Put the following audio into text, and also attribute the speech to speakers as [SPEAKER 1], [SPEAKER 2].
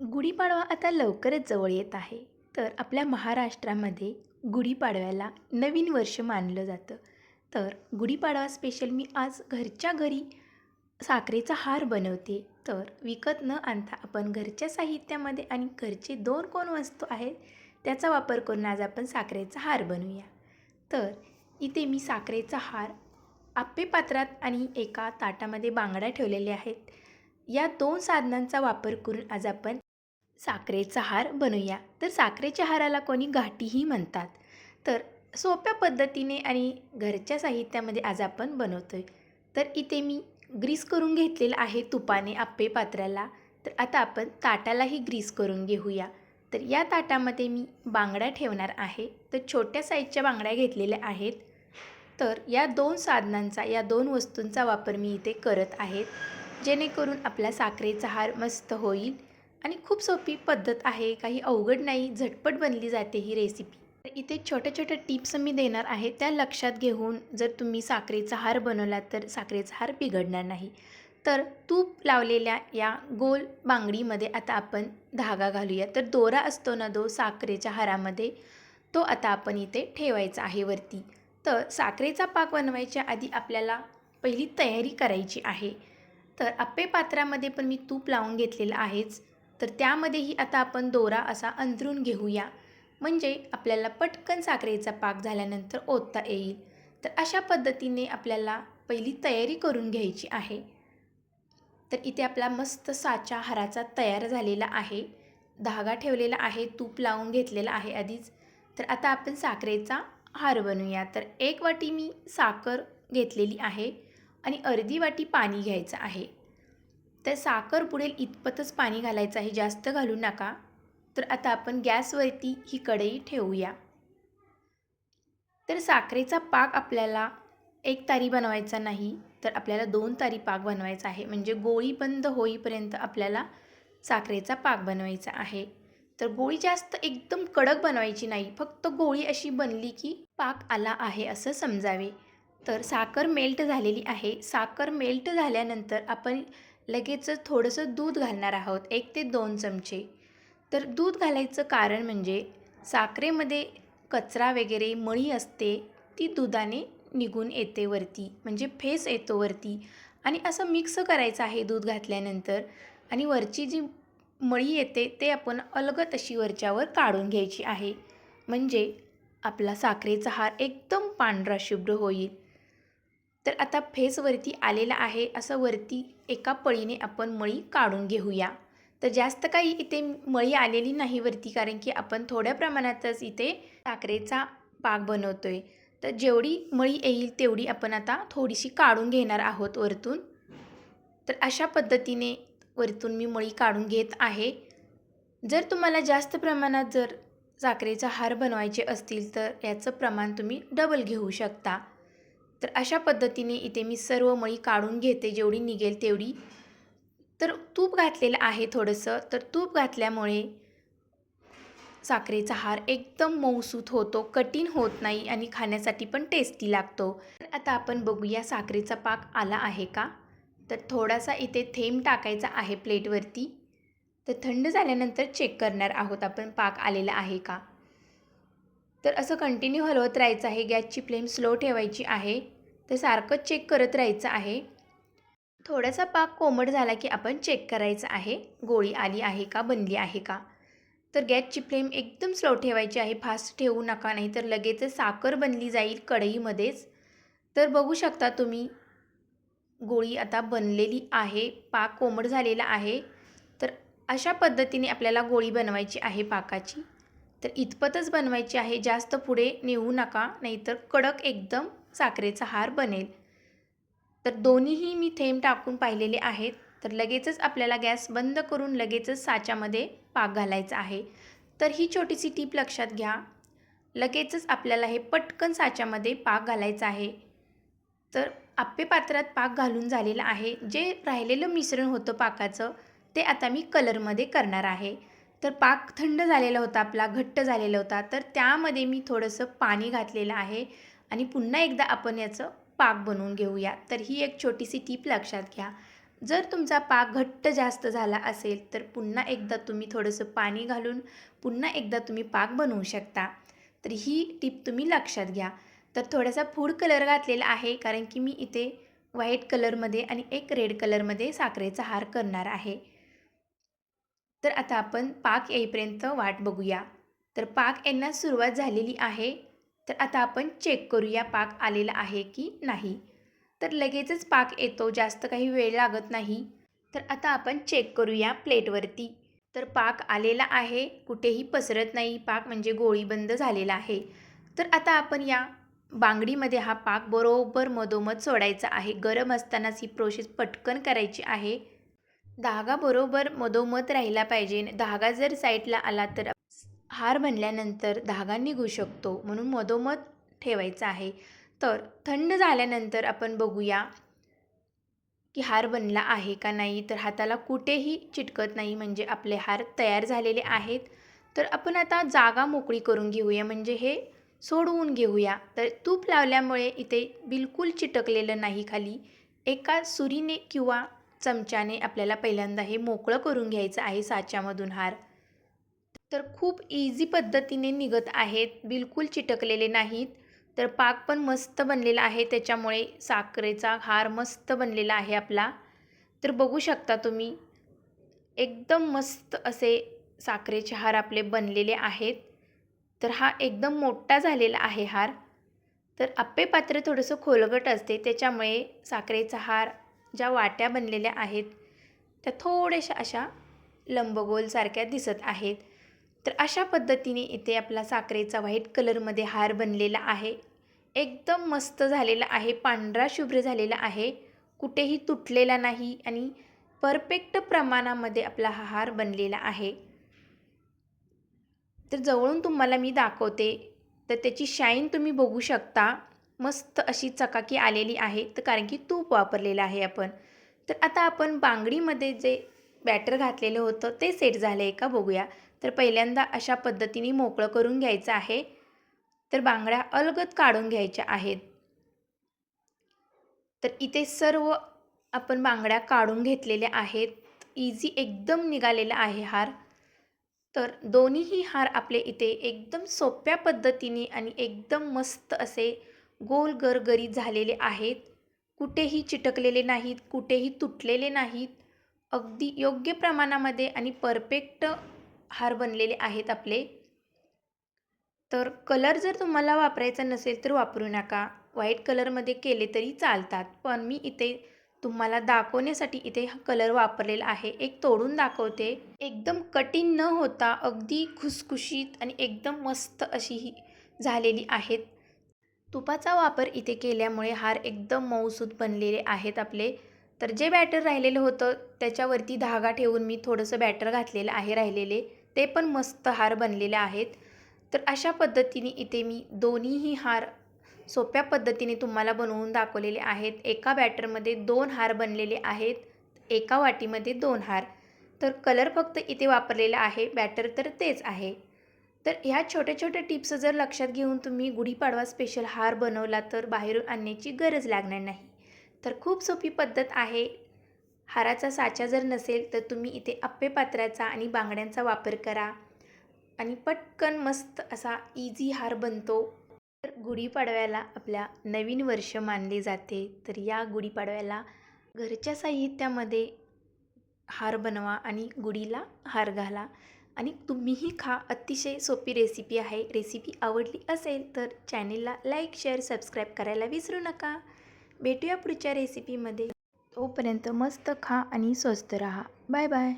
[SPEAKER 1] गुढीपाडवा आता लवकरच जवळ येत आहे. तर आपल्या महाराष्ट्रामध्ये गुढीपाडव्याला नवीन वर्ष मानलं जातं. तर गुढीपाडवा स्पेशल मी आज घरच्या घरी साखरेचा हार बनवते. तर विकत न आणता आपण घरच्या साहित्यामध्ये आणि घरचे दोन कोण वस्तू आहेत त्याचा वापर करून आज आपण साखरेचा हार बनवूया. तर इथे मी साखरेचा हार आप्पे पात्रात आणि एका ताटामध्ये बांगड्या ठेवलेल्या आहेत. या दोन साधनांचा वापर करून आज आपण साखरेचा हार बनवूया. तर साखरेच्या हाराला कोणी गाठीही म्हणतात. तर सोप्या पद्धतीने आणि घरच्या साहित्यामध्ये आज आपण बनवतो आहे तर इथे मी ग्रीस करून घेतलेलं आहे तुपाने आप्पे पात्राला. तर आता आपण ताटालाही ग्रीस करून घेऊया. तर या ताटामध्ये मी बांगड्या ठेवणार आहे. तर छोट्या साईजच्या बांगड्या घेतलेल्या आहेत. तर या दोन साधनांचा या दोन वस्तूंचा वापर मी इथे करत आहेत जेणेकरून आपला साखरेचा हार मस्त होईल. आणि खूप सोपी पद्धत आहे काही अवघड नाही झटपट बनली जाते ही रेसिपी तर इथे छोट्या छोट्या टिप्स मी देणार आहे त्या लक्षात घेऊन जर तुम्ही साखरेचा हार बनवला तर साखरेचा हार बिघडणार नाही. तर तूप लावलेल्या या गोल बांगडीमध्ये आता आपण धागा घालूया. तर दोरा असतो ना दो साखरेच्या हारामध्ये तो आता आपण इथे ठेवायचा आहे वरती. तर साखरेचा पाक बनवायच्या आधी आपल्याला पहिली तयारी करायची आहे. तर आप्पे पात्रामध्ये पण मी तूप लावून घेतलेलं आहेच. तर त्यामध्येही आता आपण दोरा असा अंथरून घेऊया. म्हणजे आपल्याला पटकन साखरेचा पाक झाल्यानंतर ओतता येईल. तर अशा पद्धतीने आपल्याला पहिली तयारी करून घ्यायची आहे. तर इथे आपला मस्त साचा हाराचा तयार झालेला आहे. धागा ठेवलेला आहे तूप लावून घेतलेला आहे आधीच. तर आता आपण साखरेचा हार बनवूया. तर एक वाटी मी साखर घेतलेली आहे आणि अर्धी वाटी पाणी घ्यायचं आहे. तर साखर पुढील इतपतच पाणी घालायचं आहे जास्त घालू नका. तर आता आपण गॅसवरती ही कढई ठेवूया. तर साखरेचा पाक आपल्याला एक तारी बनवायचा नाही तर आपल्याला दोन तारी पाक बनवायचा आहे. म्हणजे गोळी बंद होईपर्यंत आपल्याला साखरेचा पाक बनवायचा आहे. तर गोळी जास्त एकदम कडक बनवायची नाही फक्त गोळी अशी बनली की पाक आला आहे असं समजावे. तर साखर मेल्ट झालेली आहे. साखर मेल्ट झाल्यानंतर आपण लगेच थोडंसं दूध घालणार आहोत एक ते दोन चमचे. तर दूध घालायचं कारण म्हणजे साखरेमध्ये कचरा वगैरे मळी असते ती दुधाने निघून येते वरती म्हणजे फेस येतो वरती. आणि असं मिक्स करायचं आहे दूध घातल्यानंतर आणि वरची जी मळी येते ते आपण अलगत अशी वरच्यावर काढून घ्यायची आहे. म्हणजे आपला साखरेचा हार एकदम पांढरा शुभ्र होईल. तर आता फेसवरती आलेला आहे असं वरती एका पळीने आपण मळी काढून घेऊया. तर जास्त काही इथे मळी आलेली नाही वरती कारण की आपण थोड्या प्रमाणातच इथे साखरेचा पाक बनवतो आहे तर जेवढी मळी येईल तेवढी आपण आता थोडीशी काढून घेणार आहोत वरतून. तर अशा पद्धतीने वरतून मी मळी काढून घेत आहे. जर तुम्हाला जास्त प्रमाणात जर साखरेचा हार बनवायचे असतील तर याचं प्रमाण तुम्ही डबल घेऊ शकता. तर अशा पद्धतीने इथे मी सर्व मळी काढून घेते जेवढी निघेल तेवढी. तर तूप घातलेलं आहे थोडंसं. तर तूप घातल्यामुळे साखरेचा हार एकदम मऊसूत होतो कठीण होत नाही आणि खाण्यासाठी पण टेस्टी लागतो. तर आता आपण बघूया साखरेचा पाक आला आहे का? तर थोडासा इथे थेंब टाकायचा आहे प्लेटवरती तर थंड झाल्यानंतर चेक करणार आहोत आपण पाक आलेला आहे का? तर असं कंटिन्यू हलवत राहायचं आहे. गॅसची फ्लेम स्लो ठेवायची आहे. तर सारखं चेक करत राहायचं आहे. थोडासा पाक कोमट झाला की आपण चेक करायचं आहे. गोळी आली आहे का? बनली आहे का? तर गॅसची फ्लेम एकदम स्लो ठेवायची आहे. फास्ट ठेवू नका नाही तर लगेचच साखर बनली जाईल कढईमध्येच. तर बघू शकता तुम्ही गोळी आता बनलेली आहे. पाक कोमट झालेला आहे. तर अशा पद्धतीने आपल्याला गोळी बनवायची आहे पाकाची. तर इतपतच बनवायची आहे. जास्त पुढे नेऊ नका नाहीतर कडक एकदम साखरेचा हार बनेल. तर दोन्हीही मी थेंब टाकून पाहिलेले आहेत. तर लगेचच आपल्याला गॅस बंद करून लगेचच साच्यामध्ये पाक घालायचा आहे. तर ही छोटीशी टीप लक्षात घ्या. लगेचच आपल्याला हे पटकन साच्यामध्ये पाक घालायचं आहे. तर आप्पे पात्रात पाक घालून झालेलं आहे. जे राहिलेलं मिश्रण होतं पाकाचं ते आता मी कलरमध्ये करणार आहे. तर पाक थंड झालेला होता आपला घट्ट झालेला होता. तर त्यामध्ये मी थोडंसं पाणी घातलेलं आहे आणि पुन्हा एकदा आपण याचं पाक बनवून घेऊया. तर ही एक छोटीशी टीप लक्षात घ्या. जर तुमचा पाक घट्ट जास्त झाला असेल तर पुन्हा एकदा तुम्ही थोडंसं पाणी घालून पुन्हा एकदा तुम्ही पाक बनवू शकता. तर ही टीप तुम्ही लक्षात घ्या. तर थोडासा फूड कलर घातलेला आहे कारण की मी इथे व्हाईट कलरमध्ये आणि एक रेड कलरमध्ये साखरेचा हार करणार आहे. तर आता आपण पाक येईपर्यंत वाट बघूया. तर पाक यांना सुरुवात झालेली आहे. तर आता आपण चेक करूया पाक आलेला आहे की नाही. तर लगेचच पाक येतो जास्त काही वेळ लागत नाही. तर आता आपण चेक करूया प्लेटवरती तर पाक आलेला आहे कुठेही पसरत नाही. पाक म्हणजे गोळीबंद झालेला आहे. तर आता आपण या बांगडीमध्ये हा पाक बरोबर मधोमध सोडायचा आहे. गरम असतानाच ही प्रोसेस पटकन करायची आहे. धागा बरोबर मधोमध राहिला पाहिजे. धागा जर साईडला आला तर हार बनल्यानंतर धागा निघू शकतो म्हणून मधोमध ठेवायचा आहे. तर थंड झाल्यानंतर आपण बघूया की हार बनला आहे का नाही. तर हाताला कुठेही चिटकत नाही म्हणजे आपले हार तयार झालेले आहेत. तर आपण आता जागा मोकळी करून घेऊया म्हणजे हे सोडवून घेऊया. तर तूप लावल्यामुळे इथे बिलकुल चिटकलेलं नाही खाली. एका सुरीने किंवा चमच्याने आपल्याला पहिल्यांदा हे मोकळं करून घ्यायचं आहे साच्यामधून हार. तर खूप इझी पद्धतीने निघत आहेत बिलकुल चिटकलेले नाहीत. तर पाक पण मस्त बनलेला आहे त्याच्यामुळे साखरेचा हार मस्त बनलेला आहे आपला. तर बघू शकता तुम्ही एकदम मस्त असे साखरेचे हार आपले बनलेले आहेत. तर हा एकदम मोठा झालेला आहे हार. तर आप्पे पात्र थोडंसं खोलगट असते त्याच्यामुळे साखरेचा हार ज्या वाट्या बनलेल्या आहेत त्या थोड्याशा अशा लंबगोलसारख्या दिसत आहेत. तर अशा पद्धतीने इथे आपला साखरेचा व्हाईट कलरमध्ये हार बनलेला आहे. एकदम मस्त झालेला आहे पांढरा शुभ्र झालेला आहे. कुठेही तुटलेला नाही आणि परफेक्ट प्रमाणामध्ये आपला हा हार बनलेला आहे. तर जवळून तुम्हाला मी दाखवते. तर त्याची शाईन तुम्ही बघू शकता. मस्त अशी चकाकी आलेली आहे. तर कारण की तूप वापरलेलं आहे आपण. तर आता आपण बांगडीमध्ये जे बॅटर घातलेलं होतं ते सेट झालं आहे का बघूया. तर पहिल्यांदा अशा पद्धतीने मोकळं करून घ्यायचं आहे. तर बांगड्या अलगद काढून घ्यायच्या आहेत. तर इथे सर्व आपण बांगड्या काढून घेतलेल्या आहेत. इझी एकदम निघालेला आहे हार. तर दोन्हीही हार आपले इथे एकदम सोप्या पद्धतीने आणि एकदम मस्त असे गोल गरगरीत झालेले आहेत. कुठेही चिटकलेले नाहीत कुठेही तुटलेले नाहीत. अगदी योग्य प्रमाणामध्ये आणि परफेक्ट हार बनलेले आहेत आपले. तर कलर जर तुम्हाला वापरायचा नसेल तर वापरू नका. व्हाईट कलरमध्ये केले तरी चालतात. पण मी इथे तुम्हाला दाखवण्यासाठी इथे हा कलर वापरलेला आहे. एक तोडून दाखवते. एकदम कठीण न होता अगदी खुसखुशीत आणि एकदम मस्त अशी ही झालेली आहेत. तुपाचा वापर इथे केल्यामुळे हार एकदम मऊसूत बनलेले आहेत आपले. तर जे बॅटर राहिलेलं होतं त्याच्यावरती धागा ठेवून मी थोडंसं बॅटर घातलेलं आहे राहिलेले. ते पण मस्त हार बनलेले आहेत. तर अशा पद्धतीने इथे मी दोन्हीही हार सोप्या पद्धतीने तुम्हाला बनवून दाखवलेले आहेत. एका बॅटरमध्ये दोन हार बनलेले आहेत. एका वाटीमध्ये दोन हार. तर कलर फक्त इथे वापरलेला आहे. बॅटर तर तेच आहे. तर ह्या छोट्या छोट्या टिप्स जर लक्षात घेऊन तुम्ही गुढीपाडवा स्पेशल हार बनवला तर बाहेरून आणण्याची गरज लागणार नाही. तर खूप सोपी पद्धत आहे. हाराचा साचा जर नसेल तर तुम्ही इथे अप्पे पात्राचा आणि बांगड्यांचा वापर करा. आणि पटकन मस्त असा इझी हार बनतो. तर गुढीपाडव्याला आपल्या नवीन वर्ष मानले जाते. तर या गुढीपाडव्याला घरच्या साहित्यामध्ये हार बनवा आणि गुढीला हार घाला. आणि तुम्हीही खा अतिशय सोपी रेसिपी आहे. रेसिपी आवडली असेल तर चॅनेलला लाईक शेअर सबस्क्राईब करायला विसरू नका. भेटूया पुढच्या रेसिपीमध्ये तोपर्यंत मस्त खा आणि स्वस्त रहा. Bye bye